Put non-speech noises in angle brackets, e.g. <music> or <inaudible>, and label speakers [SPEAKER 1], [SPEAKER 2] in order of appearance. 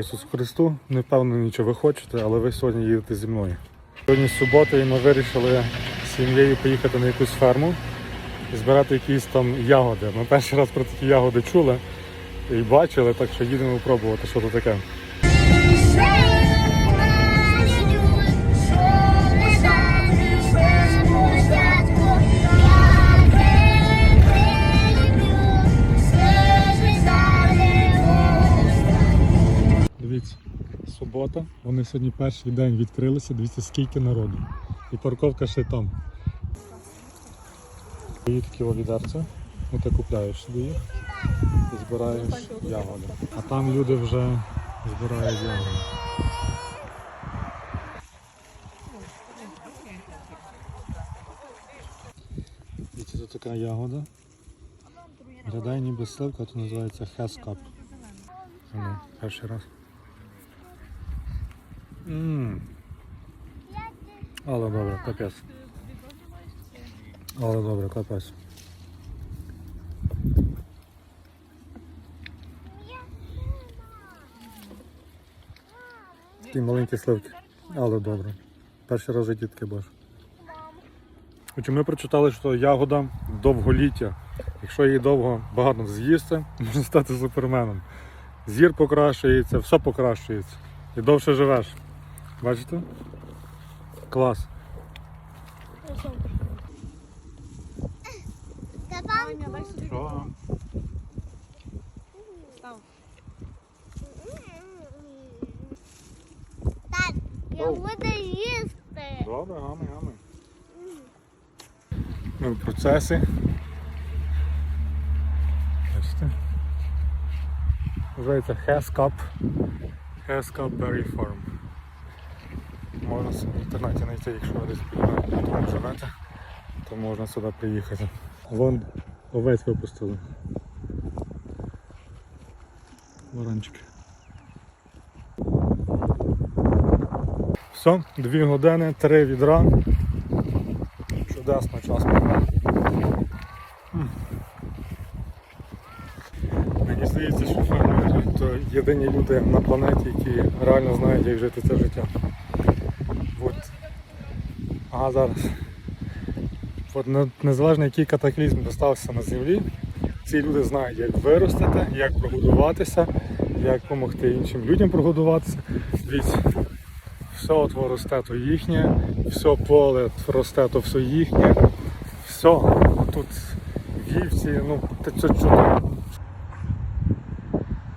[SPEAKER 1] Ісусу Христу, не впевнений, нічого ви хочете, але ви сьогодні їдете зі мною. Сьогодні субота і ми вирішили з сім'єю поїхати на якусь ферму і збирати якісь там ягоди. Ми перший раз про такі ягоди чули і бачили, так що їдемо пробувати, що це таке. Субота, вони сьогодні перший день відкрилися, дивіться скільки народу. І парковка ще там. Є такі відерця, ну ти купляєш собі їх і збираєш ягоди. А там люди вже збирають ягоди. Дивіться, тут така ягода. Виглядає ніби сливка, то називається хескап. Перший раз. Але добре, капець. Але добре, капець. Такі маленькі сливки. Але добре. Перший раз житті таке бачу. Отже, ми прочитали, що ягода довголіття. Якщо її довго багато з'їсти, <laughs> можна стати суперменом. Зір покращується, все покращується. І довше живеш. Бачите? Клас.
[SPEAKER 2] Став.
[SPEAKER 3] Так, я буду їсти.
[SPEAKER 1] Добре, гами, гами. Ми в процесі. Бачите? Називається Hescup. Hescup Berry Farm. Собі в інтернеті знайти, якщо десь там живете, то можна сюди приїхати. Вон овець випустили. Ворончики. Все, дві години, три відра. Чудесно час провели. Мені здається, що фермери то єдині люди на планеті, які реально знають, як жити це життя. Ага, зараз. От незалежно який катаклізм достався на землі, ці люди знають, як виростити, як прогодуватися, як допомогти іншим людям прогодуватися. Все росте то їхнє, все поле росте то все їхнє, все. Тут вівці, ну це чудово.